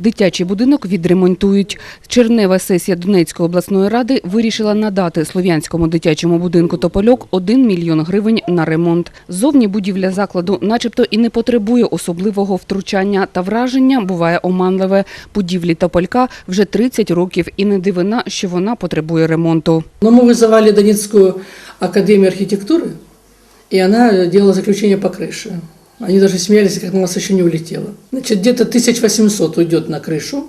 Дитячий будинок відремонтують. Чернева сесія Донецької обласної ради вирішила надати Слов'янському дитячому будинку «Топольок» 1 мільйон гривень на ремонт. Зовні будівля закладу начебто і не потребує особливого втручання та враження буває оманливе. Будівлі «Тополька» вже 30 років і не дивина, що вона потребує ремонту. Но мы вызывали Донецкую академию архитектуры, и она делала заключение по крыше. Они даже смеялись, как у нас еще не улетело. Значит, где-то 1800 уйдет на крышу,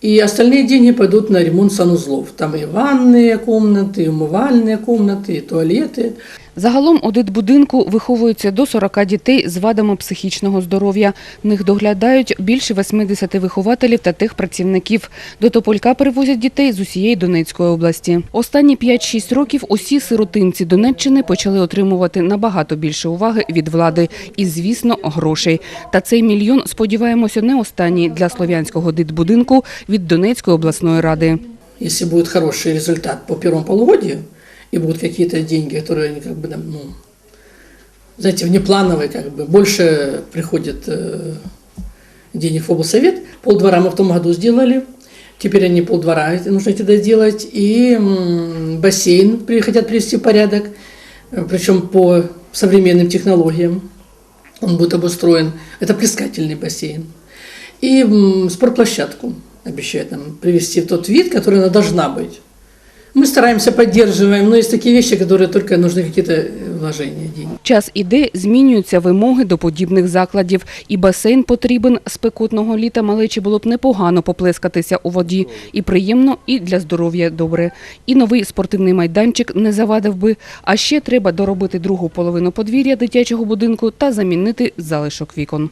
и остальные деньги пойдут на ремонт санузлов. Там и ванные комнаты, и умывальные комнаты, и туалеты. Загалом у дитбудинку виховується до 40 дітей з вадами психічного здоров'я. Них доглядають більше 80 вихователів та тих працівників. До Тополька перевозять дітей з усієї Донецької області. Останні 5-6 років усі сиротинці Донеччини почали отримувати набагато більше уваги від влади і, звісно, грошей. Та цей мільйон, сподіваємося, не останній для слов'янського дитбудинку від Донецької обласної ради. Если будет хороший результат по первому полугодию, и будут какие-то деньги, которые они как бы, ну, знаете, внеплановые, как бы, больше приходит э, денег в облсовет. Полдвора мы в том году сделали, теперь они полдвора нужно это доделать, и м, бассейн при- хотят привести в порядок, э, причем по современным технологиям он будет обустроен. Это плескательный бассейн. И м, спортплощадку обещают нам привести в тот вид, который она должна быть. Мы стараемся, поддерживаем, но есть такие вещи, которые только нужны какие-то э, вложения денег. Час іде, змінюються вимоги до подібних закладів. І басейн потрібен. Спекотного літа малечі було б непогано поплескатися у воді. І приємно, і для здоров'я добре. І новий спортивний майданчик не завадив би. А ще треба доробити другу половину подвір'я дитячого будинку та замінити залишок вікон.